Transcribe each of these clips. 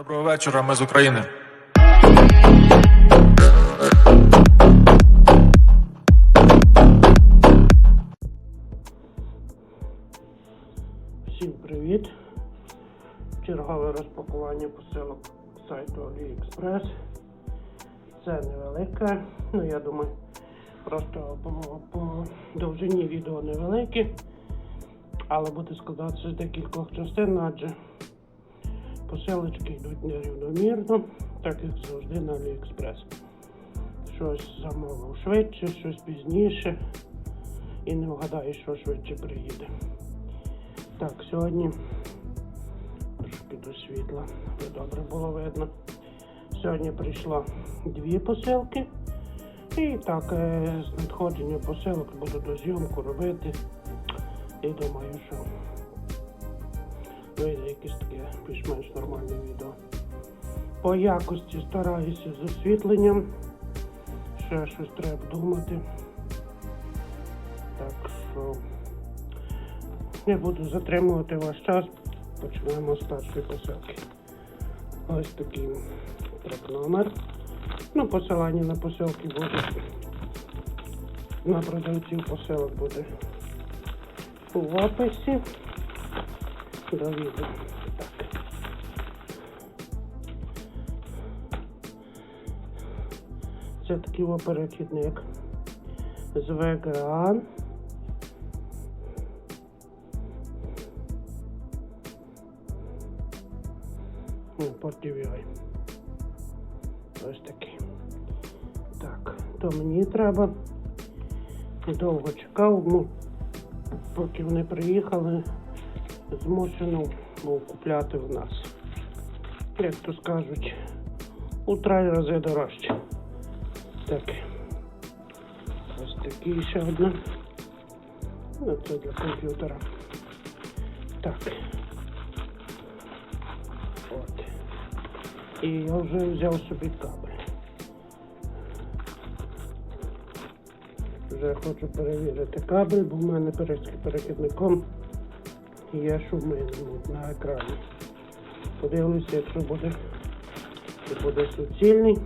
Доброго вечора, ми з України. Всім привіт! Чергове розпакування посилок сайту AliExpress. Це невелике, ну я думаю, просто по, по довжині відео невелике, але буде складатися з декількох частин, адже посилочки йдуть нерівномірно, так як завжди на AliExpress. Щось замовив швидше, щось пізніше, і не вгадаєш, що швидше приїде. Так, сьогодні трошки до світла, добре було видно. Сьогодні прийшло дві посилки. І так, е, з надходження посилок буду до зйомку робити. І думаю, що вийде якесь таке більш-менш нормальне відео. По якості стараюся з освітленням. Ще щось треба думати. Так що. Не буду затримувати ваш час. Починаємо з першої посилки. Ось такий трек номер. Ну, посилання на посилки буде. На продавців посилок буде у описі. До відео. Так. Це такий перехідник з. Ну, PortDVI. Ось такий. Так, то мені треба. Довго чекав, ну, поки вони приїхали, змушено був купляти в нас. Як то скажуть, у три рази дорожче. Так. Ось такий ще одна. Ну, це для комп'ютера. Так. От. І я вже взяв собі кабель. Вже хочу перевірити кабель, бо в мене перед перехідником є шуми на екрані. Подивлюся, якщо буде, чи буде суцільний,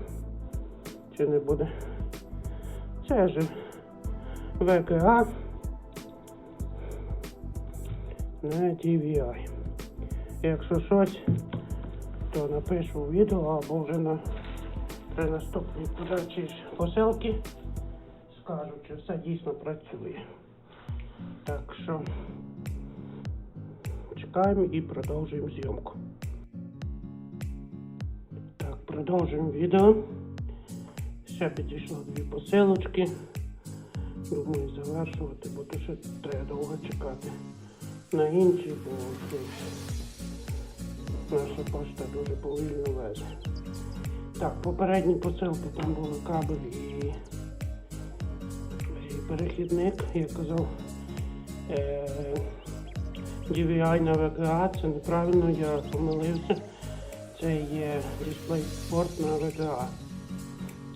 чи не буде. Це ж VGA на DVI. Якщо щось, то напишу відео або вже на при наступній подачі посилки скажу, чи все дійсно працює. Так що чекаємо і продовжуємо зйомку. Так, продовжуємо відео. Ще підійшло дві посилочки. Думаю, завершувати, бо то треба довго чекати на інші, бо наша пошта дуже повільно везе. Так, попередні посилки там були кабель і, і перехідник, я казав. Е, DVI на це неправильно, я помилився. Це є DisplayPort на VGA.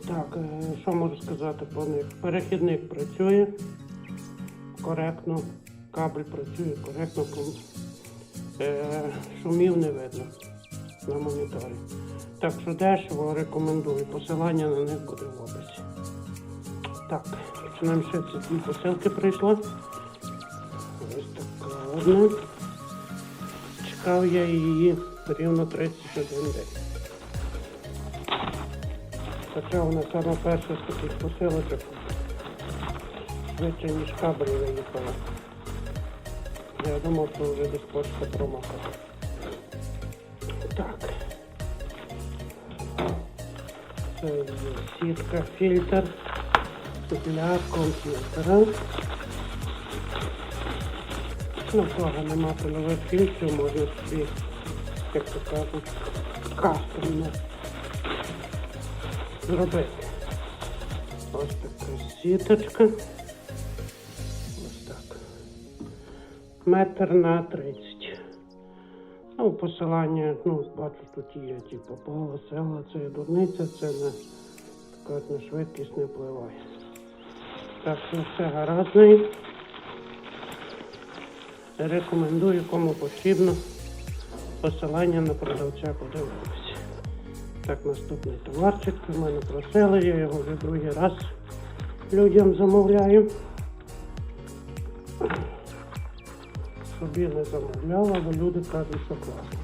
Так, е, що можу сказати по них? Перехідник працює коректно, кабель працює коректно, е, шумів не видно на моніторі. Так що дешево рекомендую. Посилання на них буде в описі. Так, починаємо ще ці дві посилки прийшло. Така. Чекав я її рівно 31 день. Хоча вона сама перша з таких посилочок. Швидше, ніж кабель виїхала. Я думав, що вже десь почта промахала. Так. Це сітка фільтр для комп'ютера. Ну, в кого нема пильових фільтрів, можна собі, як то кажуть, кастомно зробити. Ось така сіточка. Ось так. Метр на 30. Ну, посилання, ну, бачу, тут є, типу, поле села, це дурниця, це на, так, от, на швидкість не впливає. Так що все гаразд. Рекомендую, кому потрібно. Посилання на продавця в описі. Так, наступний товарчик. У мене просили, я його вже другий раз людям замовляю. Собі не замовляла, бо люди кажуть, що класно.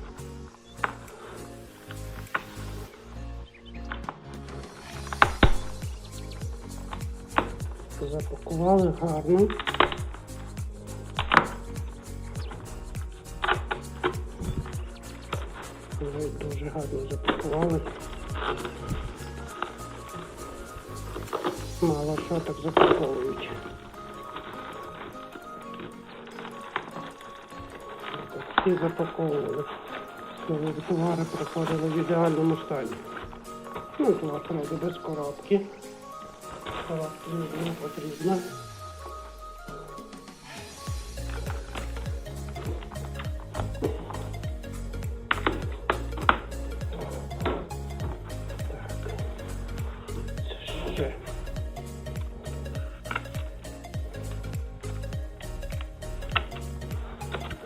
Запакували гарно. Гарно запакували. Мало що так запаковують. Всі запаковували. Товари приходили в ідеальному стані. Ну, товар правда без коробки. Коробки не потрібно.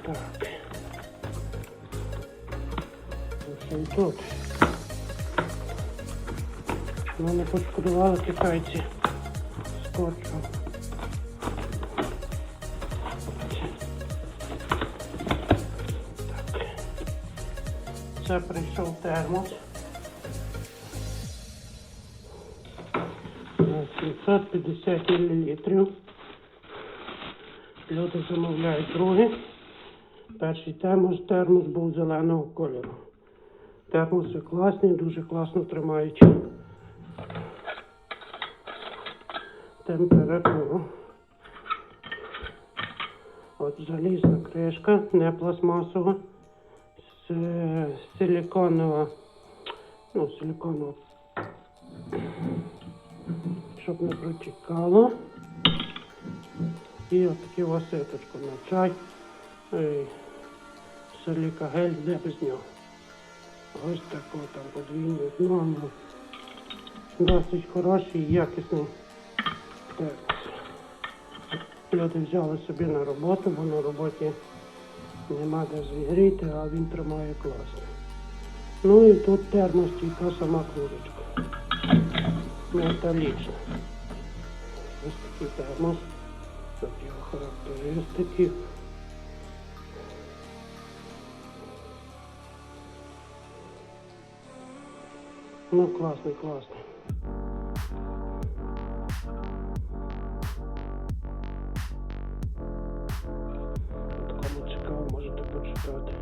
Так. Ось і тут. Ну, не пошкодували китайці скотчу. Так. Це прийшов термос. На 750 мл. Люди замовляють другий. Перший термос, термос був зеленого кольору. Термоси класні, дуже класно тримають температуру. От залізна кришка, не пластмасова, силіконова, ну, силіконова, щоб не протікало. І от такі васиточку на чай. Ей, Силіка гель, де без нього. Ось тако там подвійне дно. ну, Досить хороший якісний термос. Люди взяли собі на роботу, бо на роботі нема де зігріти, а він тримає класно. Ну і тут термос та сама кружечка. Металічна. Ось такий термос. Тут його характеристики. Ну, класний, класний. Кому цікаво, можете почитати.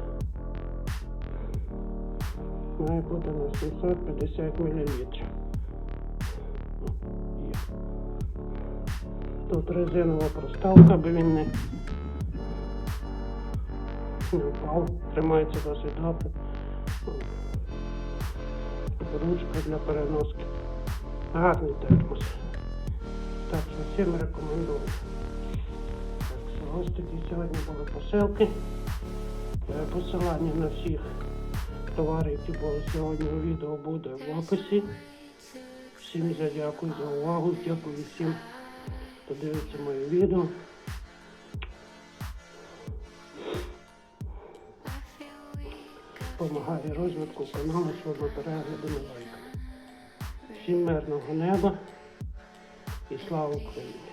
Має бути на 750 мл. Тут резинова проставка, аби він не впав. Тримається досить добре. Ручка для переноски. Гарний термос. Так всім рекомендую. Так що ось такі сьогодні були посилки. Е, Посилання на всіх товари, які були сьогодні у відео, буде в описі. Всім дякую за увагу. Дякую всім, хто дивиться моє відео. Помагає розвитку каналу щодо перегляду на лайках. Всім мирного неба і слава Україні!